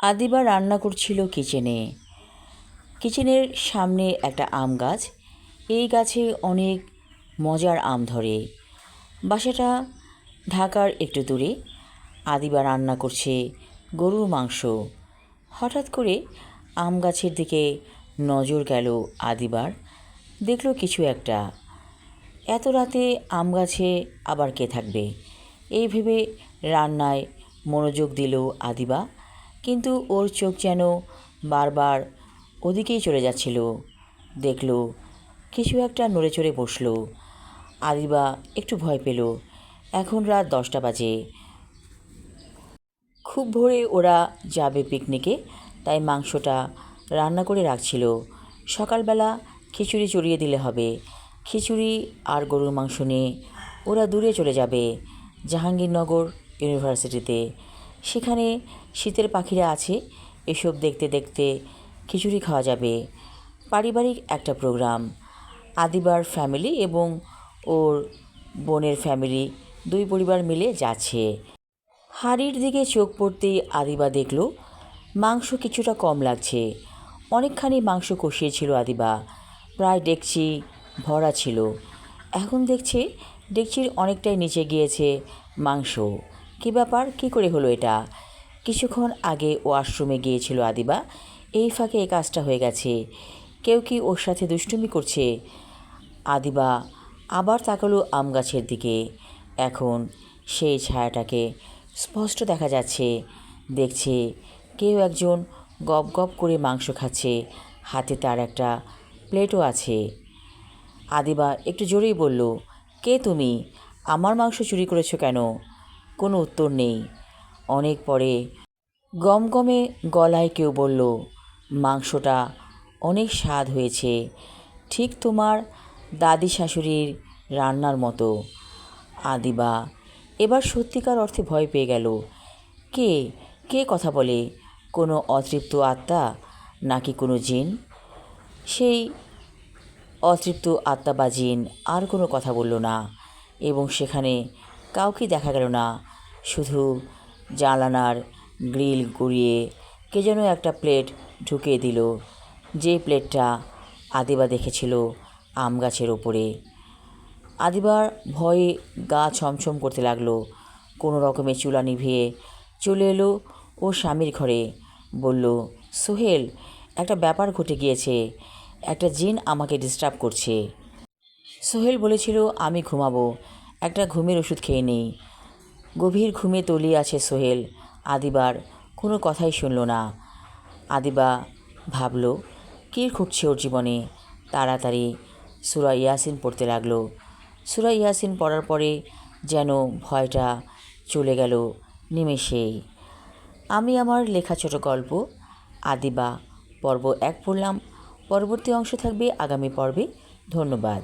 আদিবা রান্না করছিল কিচেনে। কিচেনের সামনে একটা আম গাছ। এই গাছে অনেক মজার আম ধরে। বাসাটা ঢাকার একটু দূরে। আদিবা রান্না করছে গরুর মাংস। হঠাৎ করে আম গাছের দিকে নজর গেল আদিবার। দেখল কিছু একটা। এত রাতে আম গাছে আবার কে থাকবে? এই ভেবে রান্নায় মনোযোগ দিল আদিবা। কিন্তু ওর চোখ যেন বারবার ওদিকেই চলে যাচ্ছিল। দেখল কিছু একটা নড়ে চড়ে বসল। আদিবা একটু ভয় পেল। এখন রাত দশটা বাজে। খুব ভোরে ওরা যাবে পিকনিকে, তাই মাংসটা রান্না করে রাখছিল। সকালবেলা খিচুড়ি চড়িয়ে দিলে হবে। খিচুড়ি আর গরুর মাংস নিয়ে ওরা দূরে চলে যাবে জাহাঙ্গীরনগর ইউনিভার্সিটিতে। সেখানে শীতের পাখিরা আছে। এসব দেখতে দেখতে খিচুড়ি খাওয়া যাবে। পারিবারিক একটা প্রোগ্রাম। আদিবার ফ্যামিলি এবং ওর বোনের ফ্যামিলি দুই পরিবার মিলে যাচ্ছে। হাড়ির দিকে চোখ পড়তেই আদিবা দেখল, মাংস কিছুটা কম লাগছে। অনেকখানি মাংস কষিয়েছিল আদিবা। প্রায় ডেকচি ভরা ছিল। এখন দেখছে, ডেকচির অনেকটাই নিচে গিয়েছে মাংস। কী ব্যাপার? কী করে হলো এটা? কিছুক্ষণ আগে ওয়াশরুমে গিয়েছিল আদিবা। এই ফাঁকে এই কাজটা হয়ে গেছে। কেউ কি ওর সাথে দুষ্টুমি করছে? আদিবা আবার তাকালো আম গাছের দিকে। এখন সেই ছায়াটাকে স্পষ্ট দেখা যাচ্ছে। দেখছে কেউ একজন গপ গপ করে মাংস খাচ্ছে। হাতে তার একটা প্লেটও আছে। আদিবা একটু জোরেই বলল, কে তুমি? আমার মাংস চুরি করেছ কেন? কোনো উত্তর নেই। অনেক পরে গমগমে গলায় কেউ বলল, মাংসটা অনেক স্বাদ হয়েছে। ঠিক তোমার দাদি শাশুড়ির রান্নার মতো। আদিবা এবার সত্যিকার অর্থে ভয় পেয়ে গেল। কে? কে কথা বলে? কোনো অতৃপ্ত আত্মা নাকি কোনো জিন? সেই অতৃপ্ত আত্মা বা জিন আর কোনো কথা বলল না এবং সেখানে কাউকে দেখা গেল না। শুধু জানালার গ্রিল গড়িয়ে কে যেন একটা প্লেট ঢুকিয়ে দিল। যে প্লেটটা আদিবা দেখেছিল আম গাছের ওপরে। আদিবার ভয়ে গা ছমছম করতে লাগল। কোনো রকমে চুলা নিভিয়ে চলে এলো ও স্বামীর ঘরে। বলল, সোহেল, একটা ব্যাপার ঘটে গিয়েছে। একটা জিন আমাকে ডিস্টার্ব করছে। সোহেল বলেছিল, আমি ঘুমাবো। একটা ঘুমের ওষুধ খেয়ে নেই। গভীর ঘুমে তলিয়ে আছে সোহেল। আদিবার কোনো কথাই শুনল না। আদিবা ভাবল, কী ঘটছে ওর জীবনে? তাড়াতাড়ি সুরা ইয়াসিন পড়তে লাগল। সুরা ইয়াসিন পড়ার পরে যেন ভয়টা চলে গেল নিমেষেই। আমি আমার লেখা ছোট গল্প, আদিবা পর্ব এক পড়লাম। পরবর্তী অংশ থাকবে আগামী পর্বে। ধন্যবাদ।